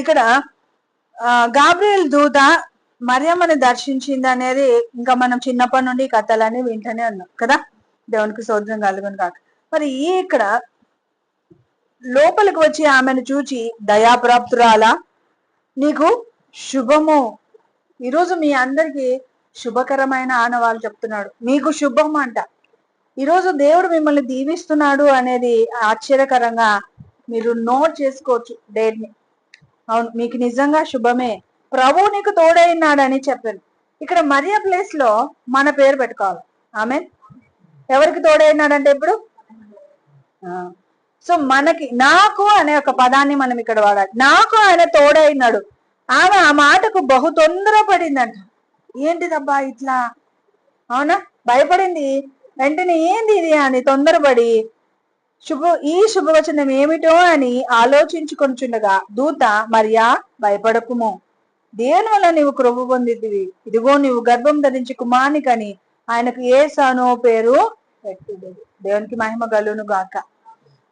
ఇక్కడ గాబ్రియల్ దూత మరియమ్మని దర్శించింది అనేది ఇంకా మనం చిన్నప్పటి నుండి ఈ కథలన్నీ వింటూనే ఉన్నాం కదా? దేవునికి సోదరం కలుగును కాక మరి ఈ ఇక్కడ లోపలికి వచ్చి ఆమెను చూచి దయాప్రాప్తురాలా నీకు శుభము. ఈరోజు మీ అందరికి శుభకరమైన ఆనవాళ్ళు చెప్తున్నాడు. మీకు శుభం అంట. ఈరోజు దేవుడు మిమ్మల్ని దీవిస్తున్నాడు అనేది ఆశ్చర్యకరంగా మీరు నోట్ చేసుకోవచ్చు డేట్ని. అవును మీకు నిజంగా శుభమే. ప్రభు నీకు తోడైనాడని చెప్పాను. ఇక్కడ మరియ ప్లేస్లో మన పేరు పెట్టుకోవాలి. ఆమె ఎవరికి తోడైనాడంటే ఇప్పుడు? సో మనకి నాకు అనే ఒక పదాన్ని మనం ఇక్కడ వాడాలి. నాకు ఆయన తోడైనాడు ఆమె ఆ మాటకు బహు తొందరపడిందంట. ఏంటిదబ్బా ఇట్లా? అవునా? భయపడింది. వెంటనే ఏంది ఇది అని తొందరపడి శుభ ఈ శుభవచనం ఏమిటో అని ఆలోచించుకొంచుండగా దూత మరియా భయపడకుము. దేని వల్ల నీవు క్రొవ్వు పొందితివి? ఇదిగో నీవు గర్భం ధరించి కుమానికని ఆయనకు ఏ సానో పేరు పెట్టుదది దేవునికి మహిమ గలును గాక.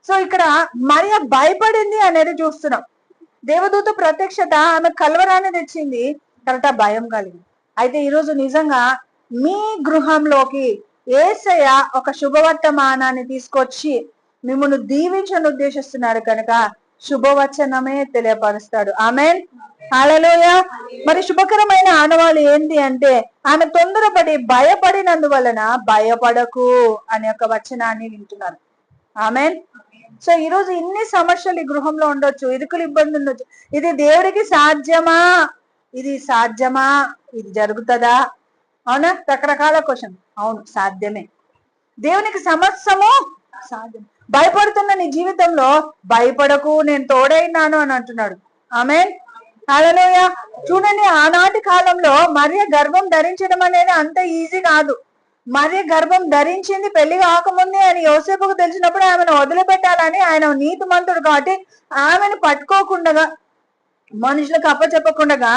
సో ఇక్కడ మరియా భయపడింది అనేది చూస్తున్నాం. దేవదూత ప్రత్యక్షత ఆమె కలవరాన్ని తెచ్చింది. తర్వాత భయం కలిగింది. అయితే ఈరోజు నిజంగా మీ గృహంలోకి ఏసయ ఒక శుభవర్తమానాన్ని తీసుకొచ్చి మిమ్మల్ని దీవించని ఉద్దేశిస్తున్నాడు కనుక శుభవచనమే తెలియపరుస్తాడు. ఆమెన్. అలలోయ మరి శుభకరమైన ఆనవాళ్ళు ఏంటి అంటే ఆమె తొందరపడి భయపడినందువలన భయపడకు అనే ఒక వచనాన్ని వింటున్నారు. ఆమెన్. సో ఈ రోజు ఇన్ని సమస్యలు ఈ గృహంలో ఉండొచ్చు ఇరుకులు ఇబ్బంది ఉండొచ్చు. ఇది దేవుడికి సాధ్యమా? ఇది సాధ్యమా? ఇది జరుగుతుందా? అవునా? రకరకాల క్వశ్చన్. అవును సాధ్యమే. దేవునికి సమస్యము సాధ్యం భయపడుతున్న నీ జీవితంలో భయపడకు నేను తోడైనాను అని అంటున్నాడు. ఆమెన్. అలలోయ చూడండి ఆనాటి కాలంలో మరియ గర్భం ధరించడం అనేది అంత ఈజీ కాదు. మరియ గర్భం ధరించింది పెళ్ళి కాకముందే అని యోసేపుకు తెలిసినప్పుడు ఆమెను వదిలిపెట్టాలని ఆయన నీతిమంతుడు కాబట్టి ఆమెను పట్టుకోకుండా మనుషులకు అప్పచెప్పకుండా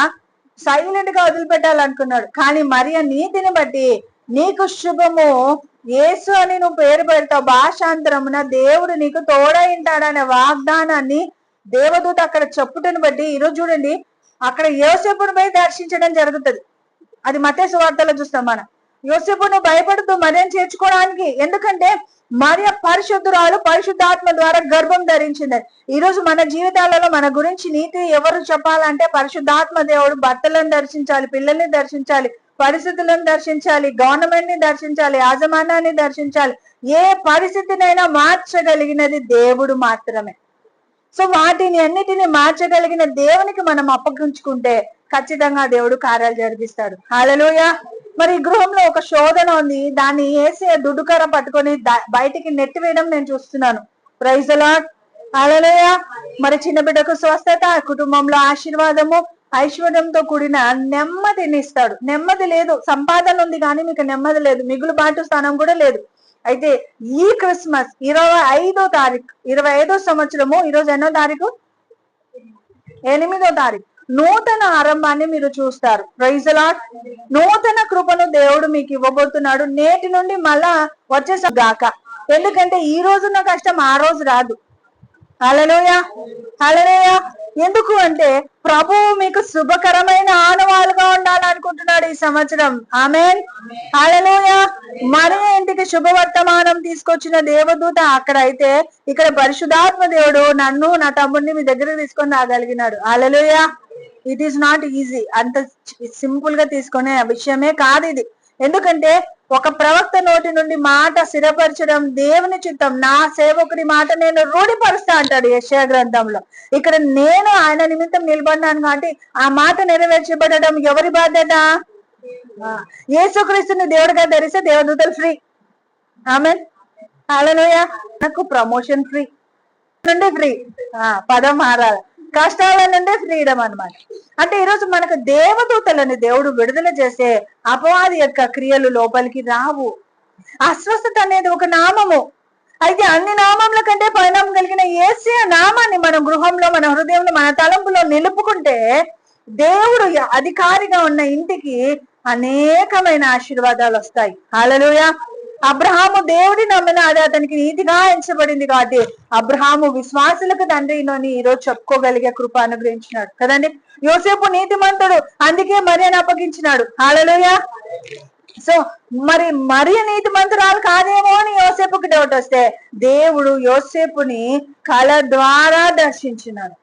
సైలెంట్గా వదిలిపెట్టాలనుకున్నాడు. కానీ మరియ నీతిని బట్టి నీకు శుభము. యేసు అని నువ్వు పేరు పెడతావు. భాషాంతరమున దేవుడు నీకు తోడైంటాడనే వాగ్దానాన్ని దేవదూత అక్కడ చెప్పుటను బట్టి ఈరోజు చూడండి అక్కడ యోసేపుని పోయి దర్శించడం జరుగుతుంది. అది మతేసు వార్తలో చూస్తాం మనం. యోసేపును భయపడుతూ మరియం చేర్చుకోవడానికి? ఎందుకంటే మరియ పరిశుద్ధురాలు పరిశుద్ధాత్మ ద్వారా గర్భం ధరించింది. ఈ రోజు మన జీవితాలలో మన గురించి నీతి ఎవరు చెప్పాలంటే పరిశుద్ధాత్మ దేవుడు. భర్తలను దర్శించాలి పిల్లల్ని దర్శించాలి పరిస్థితులను దర్శించాలి గవర్నమెంట్ని దర్శించాలి యాజమాన్యాన్ని దర్శించాలి. ఏ పరిస్థితినైనా మార్చగలిగినది దేవుడు మాత్రమే. సో వాటిని అన్నిటిని మార్చగలిగిన దేవునికి మనం అప్పగించుకుంటే ఖచ్చితంగా దేవుడు కార్యాలు జరిపిస్తాడు హాలలోయ మరి గృహంలో ఒక శోధన ఉంది. దాన్ని వేసి దుడుకర పట్టుకొని బయటికి బయటికి నెట్టివేయడం నేను చూస్తున్నాను. ప్రైజ్ అలాట్ హాలలోయ మరి చిన్న బిడ్డకు స్వస్థత కుటుంబంలో ఆశీర్వాదము ఐశ్వర్యంతో కూడిన నెమ్మదిని ఇస్తాడు నెమ్మది లేదు. సంపాదన ఉంది కానీ మీకు నెమ్మది లేదు. మిగులు బాటు స్థానం కూడా లేదు. అయితే ఈ క్రిస్మస్ ఇరవై ఐదో తారీఖు ఇరవై ఐదో సంవత్సరము ఈరోజు ఎన్నో తారీఖు? ఎనిమిదో తారీఖు. నూతన ఆరంభాన్ని మీరు చూస్తారు. రైజలాట్ నూతన కృపను దేవుడు మీకు ఇవ్వబోతున్నాడు. నేటి నుండి మళ్ళా వచ్చేసా ఎందుకంటే ఈ రోజున్న కష్టం ఆ రోజు రాదు. హల్లెలూయా హల్లెలూయా ఎందుకు అంటే ప్రభువు మీకు శుభకరమైన ఆనవాలుగా ఉండాలనుకుంటున్నాడు ఈ సంవత్సరం. ఆమెన్ హల్లెలూయా మన ఇంటికి శుభవర్తమానం తీసుకొచ్చిన దేవదూత అక్కడ అయితే ఇక్కడ పరిశుధాత్మ దేవుడు నన్ను నా తమ్ముడిని మీ దగ్గర తీసుకొని రాగలిగినాడు. హల్లెలూయా ఇట్ ఈస్ నాట్ ఈజీ అంత సింపుల్గా తీసుకునే విషయమే కాదు ఇది. ఎందుకంటే ఒక ప్రవక్త నోటి నుండి మాట స్థిరపరచడం దేవుని చిత్తం. నా సేవకుడి మాట నేను రూఢిపరుస్తా అంటాడు యశయ గ్రంథంలో. ఇక్కడ నేను ఆయన నిమిత్తం నిలబడ్డాను కాబట్టి ఆ మాట నెరవేర్చబడడం ఎవరి బాధ్యత? ఏసుక్రీస్తుని యేసుక్రీస్తుని దేవుడిగా ధరిస్తే దేవదూతలు ఫ్రీ ఆమె హల్లెలూయ నాకు ప్రమోషన్ ఫ్రీ నుండి ఫ్రీ పదం మారాలి. కష్టాల నుండే ఫ్రీడమ్ అనమాట అంటే ఈరోజు మనకు దేవదూతలను దేవుడు విడుదల చేసే అపవాది యొక్క క్రియలు లోపలికి రావు. అస్వస్థత అనేది ఒక నామము. అయితే అన్ని నామముల కంటే పరిణామం కలిగిన ఏసీ నామాన్ని మన గృహంలో మన హృదయంలో మన తలంపులో నిలుపుకుంటే దేవుడు అధికారిగా ఉన్న ఇంటికి అనేకమైన ఆశీర్వాదాలు వస్తాయి. హాలలుయా అబ్రహాము దేవుడి నమ్మిన అది అతనికి నీతిగా ఎంచబడింది కాబట్టి అబ్రహాము విశ్వాసులకు తండ్రిలోని ఈ రోజు చెప్పుకోగలిగే కృప అనుగ్రహించినాడు. కదండి? యోసేపు నీతిమంతుడు. అందుకే మరియని అప్పగించినాడు. హాలలోయ సో మరి మరి నీతిమంతురాలు కాదేమో అని యోసేపుకి డౌట్ వస్తే దేవుడు యోసేపుని కళ ద్వారా దర్శించినాడు.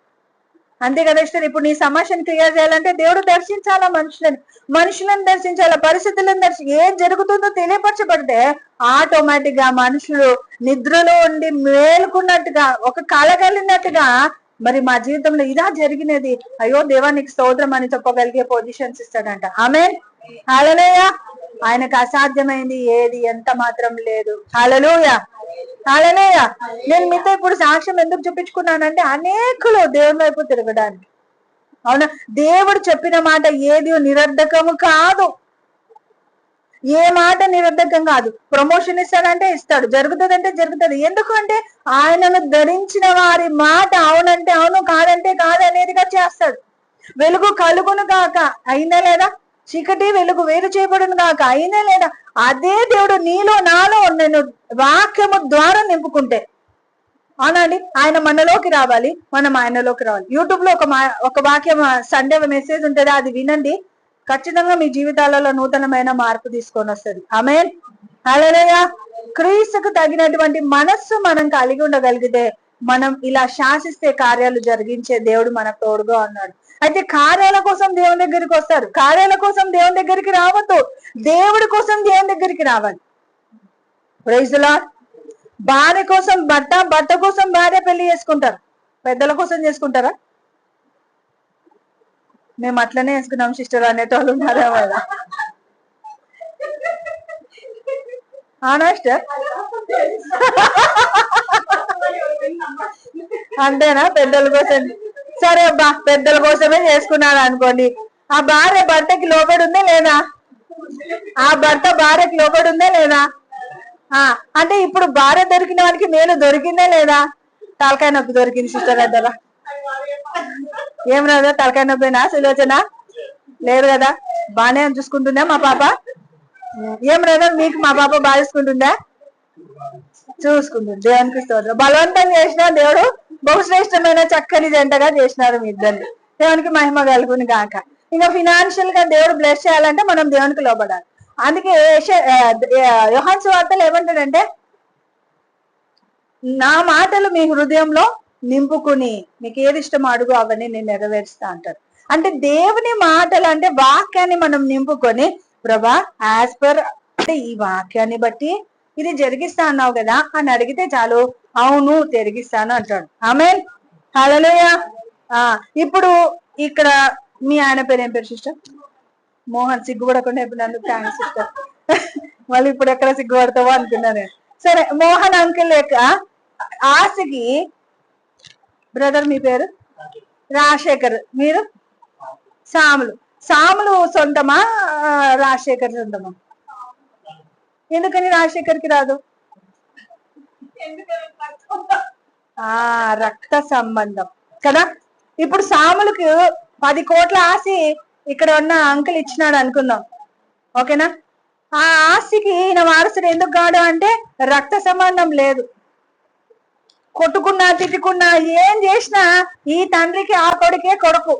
అంతే కదా ఇష్టం ఇప్పుడు నీ సమస్యను క్లియర్ చేయాలంటే దేవుడు దర్శించాలా మనుషులని? మనుషులను దర్శించాలా? పరిస్థితులను దర్శి ఏం జరుగుతుందో తెలియపరచబడితే ఆటోమేటిక్గా మనుషులు నిద్రలో ఉండి మేలుకున్నట్టుగా ఒక కళ కలిగినట్టుగా మరి మా జీవితంలో ఇదా జరిగినది. అయ్యో దేవానికి స్తోత్రం అని చెప్పగలిగే పొజిషన్స్ ఇస్తాడంట ఆమె హలలోయ ఆయనకు అసాధ్యమైంది ఏది? ఎంత మాత్రం లేదు. హలలోయ హలలోయ నేను మీతో ఇప్పుడు సాక్ష్యం ఎందుకు చూపించుకున్నానంటే అనేకులు దేవుని వైపు తిరగడానికి. అవునా? దేవుడు చెప్పిన మాట ఏది నిరర్ధకము కాదు. ఏ మాట నిరర్ధకం కాదు. ప్రమోషన్ ఇస్తాడంటే ఇస్తాడు. జరుగుతుందంటే జరుగుతుంది. ఎందుకంటే ఆయనను ధరించిన వారి మాట అవునంటే అవును కాదంటే కాదు అనేదిగా చేస్తాడు. వెలుగు కలుగును కాక అయినా లేదా? చీకటి వెలుగు వేరు చేయబడును కాక అయినా లేదా అదే దేవుడు నీలో నాలో నేను వాక్యము ద్వారా నింపుకుంటే. అవునండి? ఆయన మనలోకి రావాలి. మనం ఆయనలోకి రావాలి. యూట్యూబ్లో ఒక మా- ఒక వాక్యం సండే మెసేజ్ ఉంటుంది. అది వినండి. ఖచ్చితంగా మీ జీవితాలలో నూతనమైన మార్పు తీసుకొని వస్తుంది. ఆమె అలరయ్య క్రీస్తుకు తగినటువంటి మనస్సు మనం కలిగి ఉండగలిగితే మనం ఇలా శాసిస్తే కార్యాలు జరిగించే దేవుడు మన తోడుగా ఉన్నాడు. అయితే కార్యాల కోసం దేవుని దగ్గరికి వస్తారు. కార్యాల కోసం దేవుని దగ్గరికి రావద్దు. దేవుడి కోసం దేవుని దగ్గరికి రావాలి. ప్రైజులా భార్య కోసం భర్త భర్త కోసం భార్య పెళ్ళి చేసుకుంటారు. పెద్దల కోసం చేసుకుంటారా? మేము అట్లనే వేసుకున్నాం సిస్టర్ అనేటోళ్ళు ఉన్నారా వాళ్ళ అవునా సిస్టర్? అంతేనా? పెద్దల కోసం. సరే అబ్బా పెద్దల కోసమే చేసుకున్నాను అనుకోండి. ఆ భార్య భర్తకి లోపడి ఉందా లేదా? ఆ భర్త భార్యకి లోపడి ఉందా లేదా? ఆ అంటే ఇప్పుడు భార్య దొరికిన వానికి మేలు దొరికిందా లేదా? తలకాయ నొప్పి దొరికింది సిస్టర్ అద్దరా ఏం రాదా? తలకాయ నొప్పినా? సులోచన? లేదు కదా? బానే చూసుకుంటుందా మా పాప? ఏం రాదా? మీకు మా పాప బాగా చూసుకుంటుందా? చూసుకుంటారు దేవునికి స్తోత్రం. బలవంతం చేసిన దేవుడు బహుశ్రేష్టమైన చక్కని జంటగా చేసినారు మీ ఇద్దరిని. దేవునికి మహిమ కలుగుని గాక. ఇంకా ఫినాన్షియల్గా దేవుడు బ్లెస్ చేయాలంటే మనం దేవునికి లోపడాలి అందుకే ఏష- యోహాన్ వార్తలు ఏమంటాడంటే నా మాటలు మీ హృదయంలో నింపుకుని మీకు ఏది ఇష్టం అడుగు అవన్నీ నేను నెరవేరుస్తా అంటారు. అంటే దేవుని మాటలు అంటే వాక్యాన్ని మనం నింపుకొని ప్రభా యాజ్ పర్ అంటే ఈ వాక్యాన్ని బట్టి ఇది జరిగిస్తా అన్నావు కదా అని అడిగితే చాలు అవును జరిగిస్తాను అంటాడు. ఆమె హలోయ ఇప్పుడు ఇక్కడ మీ ఆయన పేరు ఏం పేరు సిస్టర్? మోహన్ సిగ్గుపడకుండా ఇప్పుడు నన్ను థ్యాంక్స్ సిస్టర్ మళ్ళీ ఇప్పుడు ఎక్కడ సిగ్గుపడతావో అనుకున్నాను సరే మోహన్ అంకిల్ యొక్క ఆశకి బ్రదర్ మీ పేరు? రాజశేఖర్. మీరు? సాములు. సాములు సొంతమా? రాజశేఖర్ సొంతమా? ఎందుకని రాజశేఖర్కి రాదు? ఆ రక్త సంబంధం. కదా? ఇప్పుడు సాములకు పది కోట్ల ఆస్తి ఇక్కడ ఉన్న అంకుల్ ఇచ్చినాడు అనుకుందాం. ఓకేనా? ఆ ఆస్తికి ఈయన వారసుడు ఎందుకు కాడు అంటే రక్త సంబంధం లేదు. కొట్టుకున్నా తిట్టుకున్నా ఏం చేసినా ఈ తండ్రికి ఆ కొడుకే కొడుకు.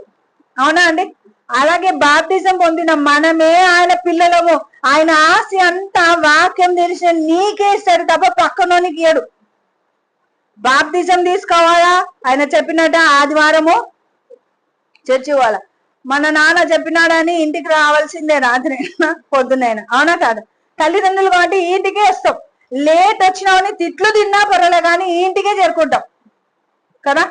అవునా అండి? అలాగే బాప్తిజం పొందిన మనమే ఆయన పిల్లలము. ఆయన ఆశ అంతా వాక్యం తెలిసిన నీకే ఇస్తాడు తప్ప పక్కనోనికి ఇయ్యడు. బాప్తిజం తీసుకోవాలా? ఆయన చెప్పినట్ట ఆదివారము చర్చి వాళ్ళ మన నాన్న చెప్పినాడని ఇంటికి రావాల్సిందే రాత్రి పొద్దునైనా అవునా కాదు? తల్లిదండ్రులు కాబట్టి ఇంటికే వస్తాం. లేట్ వచ్చినామని తిట్లు తిన్నా పర్వాలే కానీ ఇంటికే చేరుకుంటాం. కదా?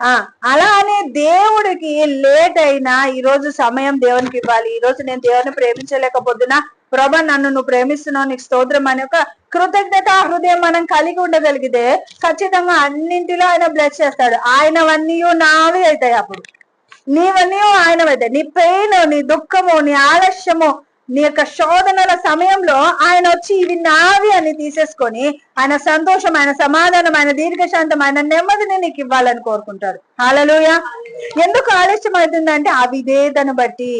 ఆ అలా అనే దేవుడికి లేట్ అయినా ఈ రోజు సమయం దేవునికి ఇవ్వాలి. ఈ రోజు నేను దేవుని ప్రేమించలేకపోతున్నా. ప్రభా నన్ను నువ్వు ప్రేమిస్తున్నావు నీకు స్తోత్రం అనే ఒక కృతజ్ఞత హృదయం మనం కలిగి ఉండగలిగితే ఖచ్చితంగా అన్నింటిలో ఆయన బ్లెస్ చేస్తాడు. ఆయనవన్నీ నావి అవుతాయి అప్పుడు. నీవన్నీ ఆయనవైతాయి. నీ పెయిన్ నీ దుఃఖము నీ ఆలస్యము నీ యొక్క శోధనల సమయంలో ఆయన వచ్చి ఇవి నావి అని తీసేసుకొని ఆయన సంతోషం ఆయన సమాధానం ఆయన దీర్ఘశాంతం ఆయన నెమ్మదిని నీకు ఇవ్వాలని కోరుకుంటారు హాలలుయ ఎందుకు ఆలస్యం అవుతుందంటే అవిధేతను బట్టి.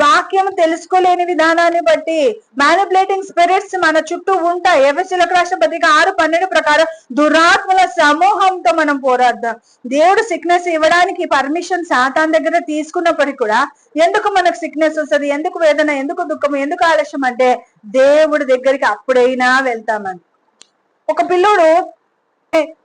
వాక్యం తెలుసుకోలేని విధానాన్ని బట్టి మ్యానిపులేటింగ్ స్పిరిట్స్ మన చుట్టూ ఉంటాయి. ఎవరిశిలకు రాష్ట్ర పత్రిక ఆరు పన్నెండు ప్రకారం దురాత్మల సమూహంతో మనం పోరాడదాం. దేవుడు సిక్నెస్ ఇవ్వడానికి పర్మిషన్ శాతాన్ దగ్గర తీసుకున్నప్పటికీ కూడా ఎందుకు మనకు సిక్నెస్ వస్తుంది? ఎందుకు వేదన? ఎందుకు దుఃఖం? ఎందుకు ఆలస్యం? అంటే దేవుడి దగ్గరికి అప్పుడైనా వెళ్తామని ఒక పిల్లోడు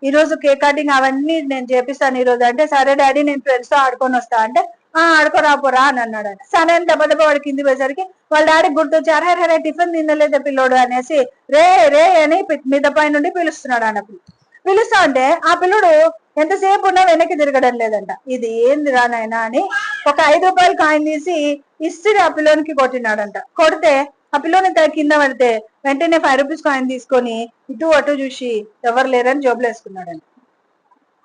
ఈ రోజు కేక్ కటింగ్ అవన్నీ నేను చేపిస్తాను ఈ రోజు అంటే సరే డాడీ నేను ఫ్రెండ్స్తో ఆడుకొని వస్తా. అంటే ఆ ఆడుకోరాపోరా అని అన్నాడు ఆయన. సరే అని దెబ్బ దెబ్బ వాడి కింది పోయేసరికి వాళ్ళ డాడీ గుర్తొచ్చారు హరే హరే టిఫిన్ తినలేదు పిల్లోడు అనేసి రే రే అని పి- మిద్దపై నుండి పిలుస్తున్నాడు ఆయన పిలుస్తా ఉంటే ఆ పిల్లోడు ఎంతసేపు ఉన్నా వెనక్కి తిరగడం లేదంట. ఇది ఏంది రా అని ఒక ఐదు రూపాయలు కాయిన్ తీసి ఇస్త్రీ ఆ పిల్లోనికి కొట్టినాడంట. కొడితే ఆ పిల్లోని కింద పడితే వెంటనే ఫైవ్ రూపీస్ కాయిన్ తీసుకొని ఇటు అటు చూసి ఎవరు లేరని జోబులు వేసుకున్నాడంట.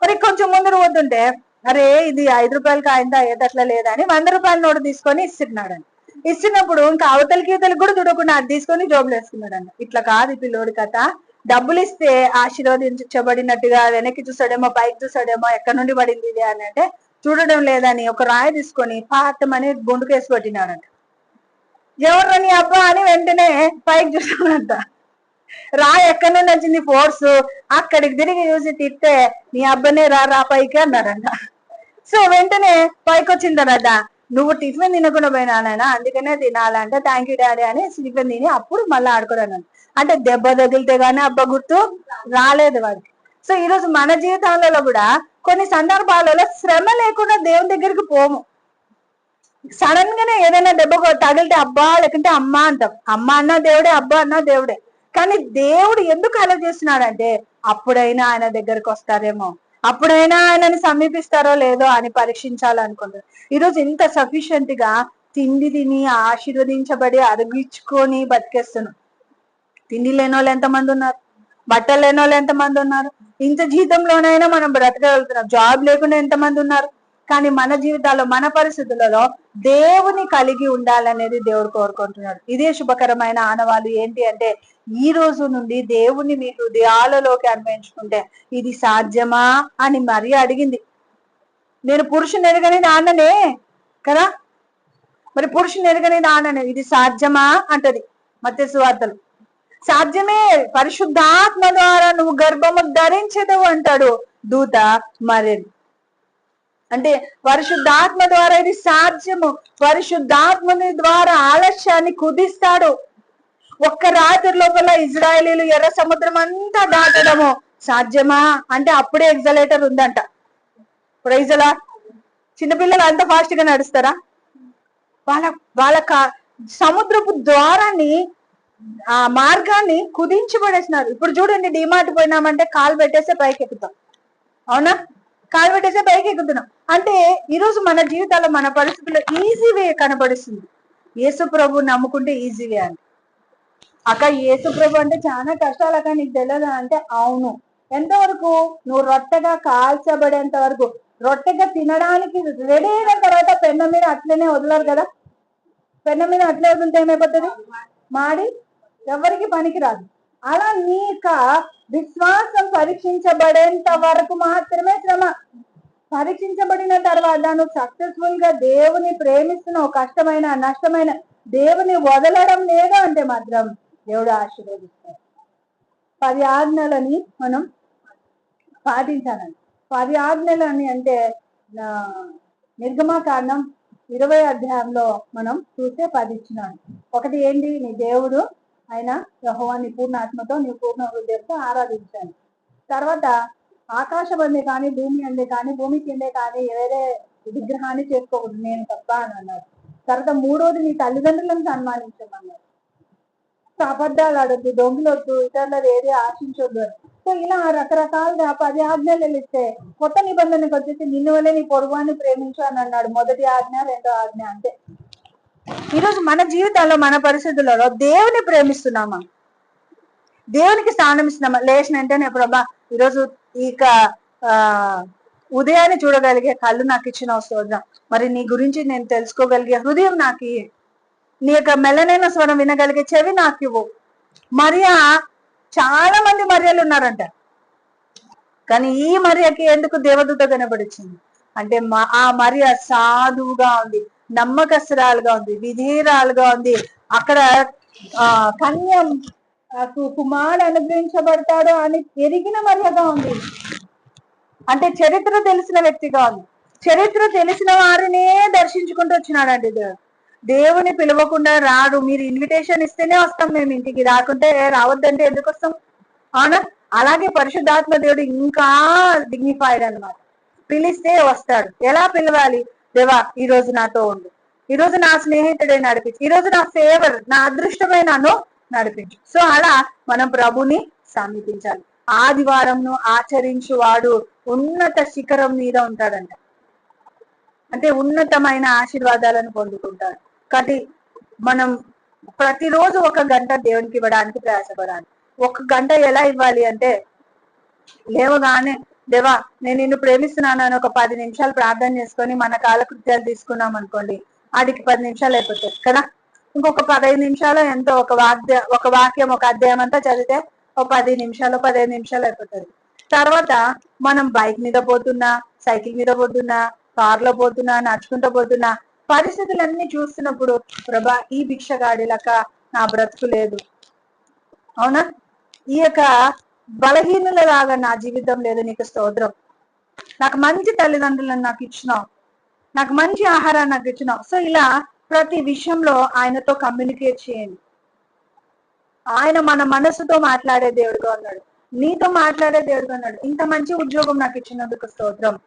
మరి కొంచెం ముందు పోతుంటే అరే ఇది ఐదు రూపాయలు కాయిందా? అయ్యేటట్లా లేదా అని వంద రూపాయల నోటు తీసుకొని ఇస్తున్నాడండి ఇచ్చినప్పుడు ఇంకా అవతలికి ఇవతలకి కూడా చూడకుండా అది తీసుకొని జోబులు వేసుకున్నాడండి ఇట్లా కాదు ఈ పిల్లోడి కథ. డబ్బులు ఇస్తే ఆశీర్వదించబడినట్టుగా వెనక్కి చూసాడేమో పైకి చూసాడేమో ఎక్కడి నుండి పడింది ఇది అని అంటే చూడడం లేదని ఒక రాయి తీసుకొని పాతమని గుండుకేసి పట్టినాడంట ఎవరు నీ అబ్బా అని వెంటనే పైకి చూసాడంట రాయి ఎక్కడి నుండి వచ్చింది? ఫోర్స్ అక్కడికి తిరిగి చూసి తిట్టే నీ అబ్బనే రా రా పైకి అన్నారంట సో వెంటనే పైకి వచ్చిన తర్వాత నువ్వు టిఫిన్ తినకుండా పోయినా నాయన? అందుకనే తినాలంటే థ్యాంక్ యూ డాడీ అని టిఫిన్ తిని అప్పుడు మళ్ళీ ఆడుకోరాను అంటే దెబ్బ తగిలితే గానీ అబ్బ గుర్తు రాలేదు వాడికి సో ఈ రోజు మన జీవితాలలో కూడా కొన్ని సందర్భాలలో శ్రమ లేకుండా దేవుని దగ్గరికి పోము. సడన్ గానే ఏదైనా దెబ్బ తగిలితే అబ్బా లేకుంటే అమ్మ అంటాం. అమ్మ అన్న దేవుడే అబ్బా అన్నా దేవుడే. కానీ దేవుడు ఎందుకు అలా చేస్తున్నాడంటే అప్పుడైనా ఆయన దగ్గరకు వస్తారేమో. అప్పుడైనా ఆయనని సమీపిస్తారో లేదో అని పరీక్షించాలనుకుంటారు ఈరోజు ఇంత సఫిషియెంట్గా తిండి తిని ఆశీర్వదించబడి అరిగించుకొని బతికేస్తున్నాం. తిండి లేని వాళ్ళు ఎంతమంది ఉన్నారు? బట్టలు లేని వాళ్ళు ఎంతమంది ఉన్నారు? ఇంత జీతంలోనైనా మనం బ్రతకగలుగుతున్నాం. జాబ్ లేకుండా ఎంతమంది ఉన్నారు? కానీ మన జీవితాల్లో మన పరిస్థితులలో దేవుని కలిగి ఉండాలనేది దేవుడు కోరుకుంటున్నాడు. ఇదే శుభకరమైన ఆనవాలు ఏంటి అంటే ఈ రోజు నుండి దేవుని మీ హృదయాలలోకి అన్వయించుకుంటే ఇది సాధ్యమా అని మరీ అడిగింది. నేను పురుషుని ఎరగని నాన్ననే కదా? మరి పురుషుని ఎరగని నాన్ననే ఇది సాధ్యమా అంటది మత్స్య సువార్తలు సాధ్యమే పరిశుద్ధాత్మ ద్వారా నువ్వు గర్భము ధరించదు అంటాడు దూత మరి అంటే పరిశుద్ధాత్మ ద్వారా ఇది సాధ్యము. పరిశుద్ధాత్మని ద్వారా ఆలస్యాన్ని కుదిస్తాడు. ఒక్క రాత్రి లోపల ఇజ్రాయలీలు ఎర్ర సముద్రం అంతా దాటడము. సాధ్యమా? అంటే అప్పుడే ఎగ్జలేటర్ ఉందంట. ప్రైజలా? చిన్నపిల్లలు అంత ఫాస్ట్గా నడుస్తారా? వాళ్ళ వాళ్ళ సముద్రపు ద్వారాన్ని ఆ మార్గాన్ని కుదించి పడేసినారు. ఇప్పుడు చూడండి డిమార్ట్ పోయినామంటే కాలు పెట్టేస్తే పైకి ఎక్కుతాం అవునా? కాలు పెట్టేస్తే పైకి ఎక్కుతున్నాం అంటే ఈరోజు మన జీవితాల్లో మన పరిస్థితుల్లో ఈజీ వే కనబడుస్తుంది యేసు ప్రభు నమ్ముకుంటే ఈజీ వే అని అక్క ఏసుప్రభు అంటే చాలా కష్టాలు అక్క నీకు తెలియదు అంటే అవును. ఎంతవరకు? నువ్వు రొట్టెగా కాల్చబడేంత వరకు. రొట్టెగా తినడానికి రెడీ అయిన తర్వాత పెన్న మీద అట్లనే వదలరు కదా? పెన్న మీద అట్లే వదిలితే ఏమైపోతుంది? మాడి? ఎవరికి పనికిరాదు. అలా నీక విశ్వాసం పరీక్షించబడేంత వరకు మాత్రమే శ్రమ. పరీక్షించబడిన తర్వాత నువ్వు సక్సెస్ఫుల్గా దేవుని ప్రేమిస్తున్నావు. కష్టమైన నష్టమైన. దేవుని వదలడం లేదు అంటే మాత్రం? దేవుడు ఆశీర్వదిస్తాడు పది ఆజ్ఞలని మనం పాటించాలండి. పది ఆజ్ఞలని అంటే ఆ, నిర్గమాకాండం ఇరవై అధ్యాయంలో మనం చూస్తే పది ఇచ్చినాడు. ఒకటి ఏంటి? నీ దేవుడు ఆయన యహోవాన్ని పూర్ణాత్మతో పూర్ణ ఆత్మతో నీ పూర్ణ హృదయంతో ఆరాధించాను తర్వాత ఆకాశం అందే కానీ భూమి అందే కానీ భూమి కిందే కానీ వేరే విగ్రహాన్ని చేసుకోకూడదు. నేను తప్ప అని అన్నాడు. తర్వాత మూడోది నీ తల్లిదండ్రులను సన్మానించమన్నాడు. అబద్ధాలు ఆడొద్దు దొంగలొద్దు ఇతరులది ఏది ఆశించొద్దు సో ఇలా రకరకాలుగా పది ఆజ్ఞలు ఇస్తే కొత్త నిబంధనకు వచ్చేసి నిన్ను వల్లే నీ పొరుగువాన్ని ప్రేమించు అని అన్నాడు. మొదటి ఆజ్ఞ రెండో ఆజ్ఞ అంతే. ఈరోజు మన జీవితాల్లో మన పరిస్థితులలో దేవుని ప్రేమిస్తున్నామా? దేవునికి స్థానం ఇస్తున్నామా? లేచిన వెంటనే ప్రభా ఈరోజు ఇక ఆ ఉదయాన్ని చూడగలిగే కళ్ళు నాకు ఇచ్చిన స్తోత్రం. మరి నీ గురించి నేను తెలుసుకోగలిగే హృదయం నాకు నీ యొక్క మెల్లనైన స్వరం వినగలిగే చెవి నాకు ఇవ్వు. మరియా చాలా మంది మర్యాలు ఉన్నారంట. కానీ ఈ మర్యాకి ఎందుకు దేవదూత కనబడిచ్చింది అంటే ఆ మరియ సాధువుగా ఉంది నమ్మకస్తురాలుగా ఉంది విధేరాలుగా ఉంది. అక్కడ ఆ కన్యం కు- కుమారుడు అనుగ్రహించబడతాడు అని ఎరిగిన మర్యాద ఉంది. అంటే చరిత్ర తెలిసిన వ్యక్తిగా ఉంది. చరిత్ర తెలిసిన వారినే దర్శించుకుంటూ వచ్చినాడండి దేవుడు దేవుని పిలవకుండా రాడు. మీరు ఇన్విటేషన్ ఇస్తేనే వస్తాం మేము ఇంటికి. రాకుంటే రావద్దంటే ఎందుకు వస్తాం? అవునా? అలాగే పరిశుద్ధాత్మ దేవుడు ఇంకా డిగ్నిఫైడ్ అన్నమాట. పిలిస్తే వస్తాడు. ఎలా పిలవాలి? దేవా ఈ రోజు నాతో ఉండు. ఈ రోజు నా స్నేహితుడే నడిపించు. ఈ రోజు నా ఫేవర్ నా అదృష్టమైన నన్ను నడిపించు. సో అలా మనం ప్రభుని సమీపించాలి. ఆదివారంను ఆచరించువాడు ఉన్నత శిఖరం మీద ఉంటాడంట. అంటే ఉన్నతమైన ఆశీర్వాదాలను పొందుకుంటాడు. కాబట్టి మనం ప్రతిరోజు ఒక గంట దేవునికి ఇవ్వడానికి ప్రయాసపడాలి. ఒక గంట ఎలా ఇవ్వాలి అంటే లేవగానే దేవా నేను నిన్ను ప్రేమిస్తున్నాను అని ఒక పది నిమిషాలు ప్రార్థన చేసుకొని మన కాలకృత్యాలు తీసుకున్నాం అనుకోండి ఆడికి పది నిమిషాలు అయిపోతాయి కదా? ఇంకొక పదహైదు నిమిషాలు ఎంతో ఒక వాక్య ఒక వాక్యం ఒక అధ్యాయం అంతా చదివితే ఒక పది నిమిషాలు పదిహేను నిమిషాలు అయిపోతుంది తర్వాత మనం బైక్ మీద పోతున్నా సైకిల్ మీద పోతున్నా కార్లో పోతున్నా నడుచుకుంటూ పోతున్నా పరిస్థితులన్నీ చూస్తున్నప్పుడు ప్రభా ఈ భిక్షగాడిలక నా బ్రతుకు లేదు. అవునా? ఈ యొక్క బలహీనులలాగా నా జీవితం లేదు నీకు స్తోత్రం. నాకు మంచి తల్లిదండ్రులను నాకు ఇచ్చినావు. నాకు మంచి ఆహారాన్ని నాకు ఇచ్చినావు. సో ఇలా ప్రతి విషయంలో ఆయనతో కమ్యూనికేట్ చేయండి. ఆయన మన మనసుతో మాట్లాడే దేవుడుగా ఉన్నాడు. నీతో మాట్లాడే దేవుడుగా ఉన్నాడు. ఇంత మంచి ఉద్యోగం నాకు ఇచ్చినందుకు స్తోత్రం.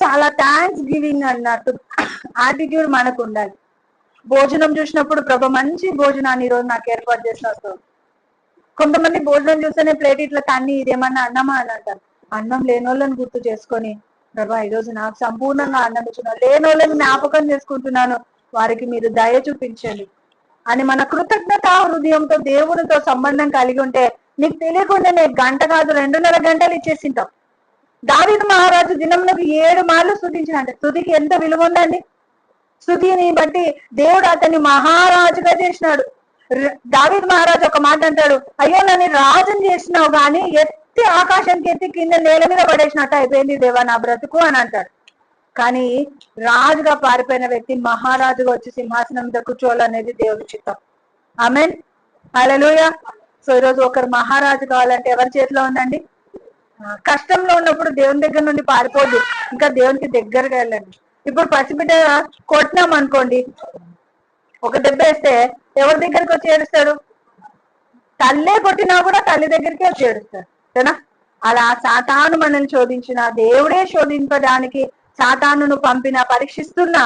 చాలా థ్యాంక్స్ గివింగ్ అన్నట్టు యాటిట్యూడ్ మనకు ఉండాలి భోజనం చూసినప్పుడు ప్రభ మంచి భోజనాన్ని ఈరోజు నాకు ఏర్పాటు చేసిన కొంతమంది భోజనం చూస్తేనే ప్లేట్ ఇట్లా తన్ని ఇదేమన్నా అన్నమా అని అంటారు. అన్నం లేనోళ్ళని గుర్తు చేసుకొని ప్రభా ఈరోజు నాకు సంపూర్ణంగా అన్నం ఇచ్చిన లేనోళ్ళని జ్ఞాపకం చేసుకుంటున్నాను. వారికి మీరు దయ చూపించండి. అని మన కృతజ్ఞత హృదయంతో దేవునితో సంబంధం కలిగి ఉంటే నీకు తెలియకుండానే గంట కాదు రెండున్నర గంటలు ఇచ్చేసింటాం. దావిద మహారాజు దినమునకు ఏడు మార్లు స్థుతించినంటే స్థుతికి ఎంత విలువ ఉందండి? స్థుతిని బట్టి దేవుడు అతన్ని మహారాజుగా చేసినాడు. దావిద్ మహారాజు ఒక మాట అంటాడు అయ్యో నన్ను రాజుని చేసినావు గాని ఎత్తి ఆకాశానికి ఎత్తి కింద నేల మీద పడేసినట్టు అయిపోయింది దేవా నా బ్రతుకు అని అంటాడు. కానీ రాజుగా పారిపోయిన వ్యక్తి మహారాజుగా వచ్చి సింహాసనం మీద కూర్చోవాలనేది దేవుడి చిత్తం. ఆమెన్. అలలుయ సో ఈరోజు ఒకరు మహారాజు కావాలంటే ఎవరి చేతిలో ఉందండి? కష్టంలో ఉన్నప్పుడు దేవుని దగ్గర నుండి పారిపోదు ఇంకా దేవునికి దగ్గరగా వెళ్ళండి. ఇప్పుడు పసిబిడ్డ కొట్టినాం అనుకోండి ఒక దెబ్బ వేస్తే ఎవరి దగ్గరికి వచ్చి ఏడుస్తాడు? తల్లే కొట్టినా కూడా తల్లి దగ్గరికి వచ్చి ఏడుస్తాడు. సరేనా? అలా సాతాను మనల్ని శోధించిన దేవుడే శోధించడానికి సాతానును పంపిన పరీక్షిస్తున్నా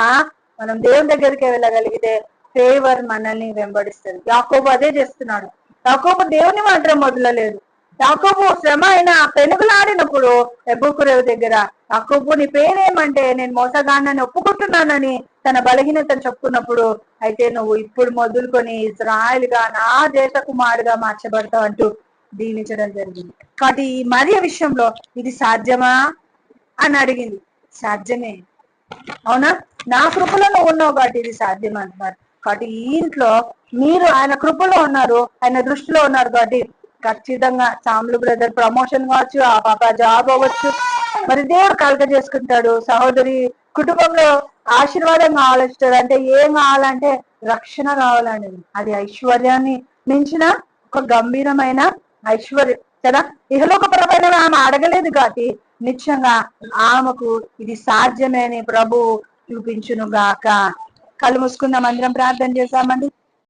మనం దేవుని దగ్గరికి వెళ్ళగలిగితే ఫేవర్ మనల్ని వెంబడిస్తుంది. యాకోబు అదే చేస్తున్నాడు. యాకోబు దేవుని మాత్రం వదలలేదు. యాకోబు శ్రమ అయిన పెనుగులాడినప్పుడు ఎబ్బుకురేవు దగ్గర. యాకోబు నీ పేరేమంటే నేను మోసగానని ఒప్పుకుంటున్నానని తన బలహీనత చెప్పుకున్నప్పుడు అయితే నువ్వు ఇప్పుడు మొదలుకొని ఇజ్రాయల్గా నా దేశ కుమారుడుగా మార్చబడతావు అంటూ దీనించడం జరిగింది. కాబట్టి ఈ మరియ విషయంలో ఇది సాధ్యమా? అని అడిగింది. సాధ్యమే. అవునా? నా కృపలో నువ్వు ఉన్నావు కాబట్టి ఇది సాధ్యం అంటున్నారు కాబట్టి ఈ ఇంట్లో మీరు ఆయన కృపలో ఉన్నారు ఆయన దృష్టిలో ఉన్నారు కాబట్టి ఖచ్చితంగా సాములు బ్రదర్ ప్రమోషన్ కావచ్చు ఆ పాప జాబ్ అవ్వచ్చు. మరి దేవుడు కలక చేసుకుంటాడు. సహోదరి కుటుంబంలో ఆశీర్వాదం కావాలిస్తాడు అంటే ఏం కావాలంటే రక్షణ కావాలండి. అది ఐశ్వర్యాన్ని మించిన ఒక గంభీరమైన ఐశ్వర్యం కదా? ఇహలోకపరమైన ఆమె అడగలేదు కాబట్టి నిత్యంగా ఆమెకు ఇది సాధ్యమే అని ప్రభు చూపించును గాక. కళ్ళు మూసుకుందాం అందరం ప్రార్థన చేశామండి.